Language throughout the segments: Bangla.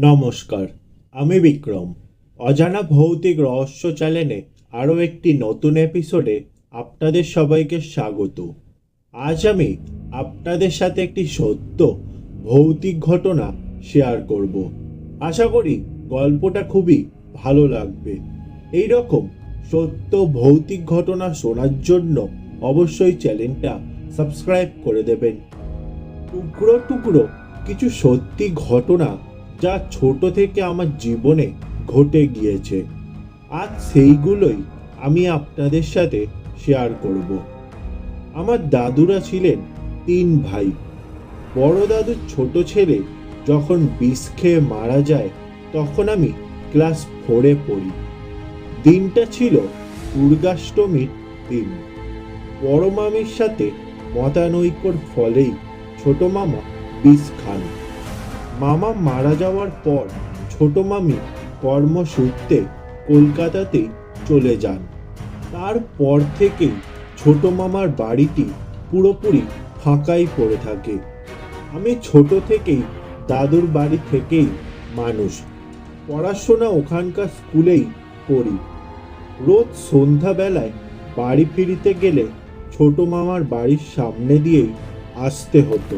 নমস্কার, আমি বিক্রম। অজানা ভৌতিক রহস্য চ্যানেলে আরও একটি নতুন এপিসোডে আপনাদের সবাইকে স্বাগত। আজ আমি আপনাদের সাথে একটি সত্য, ভৌতিক ঘটনা শেয়ার করব। আশা করি গল্পটা খুবই ভালো লাগবে। এই রকম সত্য, ভৌতিক ঘটনা শোনার জন্য অবশ্যই চ্যানেলটা সাবস্ক্রাইব করে দেবেন। টুকরো টুকরো কিছু সত্যি ঘটনা যা ছোট থেকে আমার জীবনে ঘটে গিয়েছে। আজ সেইগুলোই আমি আপনাদের সাথে শেয়ার করব। আমার দাদুরা ছিলেন তিন ভাই। বড় দাদুর ছোট ছেলে যখন বিষ খেয়ে মারা যায়, তখন আমি ক্লাস ফোরে পড়ি। দিনটা ছিল দুর্গাষ্টমীর দিন। বড় মামির সাথে মতানৈক্যর ফলেই ছোট মামা বিষ খান। মামা মারা যাওয়ার পর ছোট মামি কর্মসূত্রে কলকাতাতে চলে যান। তারপর থেকেই ছোট মামার বাড়িটি পুরোপুরি ফাঁকাই পড়ে থাকে। আমি ছোট থেকেই দাদুর বাড়ি থেকেই মানুষ। পড়াশোনা ওখানকার স্কুলেই করি। রোজ সন্ধ্যাবেলায় বাড়ি ফিরিতে গেলে ছোট মামার বাড়ির সামনে দিয়েই আসতে হতো।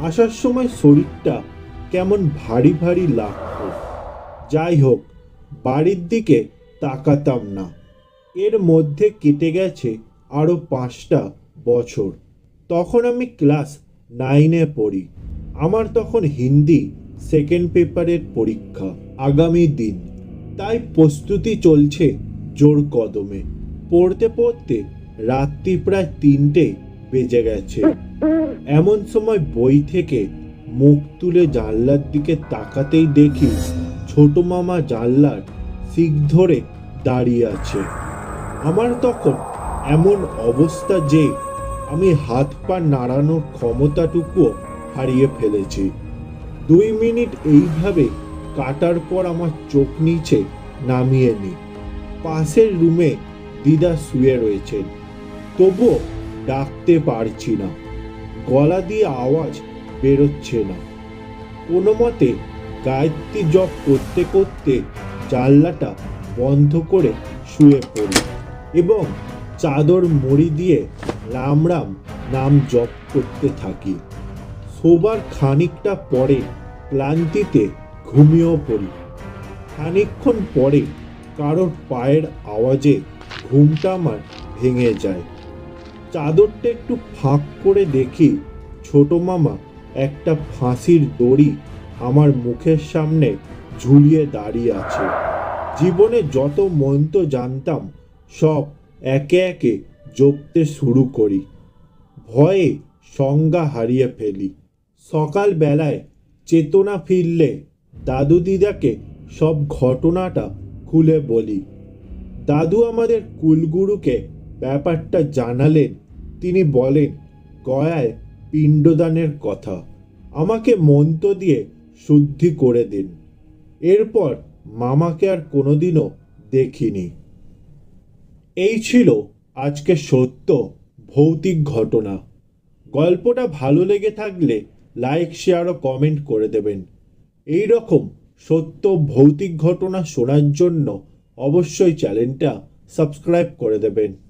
আসার সময় শরীরটা কেমন ভারী ভারী লাগতো যাই হোক, বাড়ির দিকে তাকাতাম না। এর মধ্যে কেটে গেছে আরও পাঁচটা বছর। তখন আমি ক্লাস নাইনে পড়ি। আমার তখন হিন্দি সেকেন্ড পেপারের পরীক্ষা, আগামী দিন। তাই প্রস্তুতি চলছে জোর কদমে। পড়তে পড়তে রাত্রি প্রায় তিনটে বেজে গেছে। এমন সময় বই থেকে মুখ তুলে জানলার দিকে তাকাতেই দেখি ছোট মামা জানলার শিক ধরে দাঁড়িয়ে আছে। আমার তখন এমন অবস্থা যে আমি হাত পা নাড়ানোর ক্ষমতাটুকুও হারিয়ে ফেলেছি। দুই মিনিট এইভাবে কাটার পর আমার চোখ নিচে নামিয়ে নি পাশের রুমে দিদা শুয়ে রয়েছেন। তবুও ডাকতে পারছি না। গলা দিয়ে আওয়াজ বেরোচ্ছে না। কোনো মতে গায়ত্রী জপ করতে করতে জানলাটা বন্ধ করে শুয়ে পড়ি এবং চাদর মুড়ি দিয়ে রাম রাম নাম জপ করতে থাকি। শোবার খানিকটা পরে ক্লান্তিতে ঘুমিয়েও পড়ি। খানিকক্ষণ পরে কারোর পায়ের আওয়াজে ঘুমটা আমার ভেঙে যায়। চাদরটা একটু ফাঁক করে দেখি ছোট মামা একটা ফাঁসির দড়ি আমার মুখের সামনে ঝুলিয়ে দাঁড়িয়ে আছে। জীবনে যত মন্ত্র জানতাম, সব একে একে জপতে শুরু করি। ভয়ে সংজ্ঞা হারিয়ে ফেলি। সকাল বেলায় চেতনা ফিরলে দাদু দিদাকে সব ঘটনাটা খুলে বলি। দাদু আমাদের কুলগুরুকে ব্যাপারটা জানালেন। তিনি বলেন, গয়ায় পিণ্ডদানের কথা। আমাকে মন্ত্র দিয়ে শুদ্ধি করে দিন। এরপর মামাকে আর কোনোদিনও দেখিনি। এই ছিল আজকে সত্য, ভৌতিক ঘটনা। গল্পটা ভালো লেগে থাকলে লাইক, শেয়ার ও কমেন্ট করে দেবেন। এই রকম সত্য, ভৌতিক ঘটনা শোনার জন্য অবশ্যই চ্যানেলটা সাবস্ক্রাইব করে দেবেন।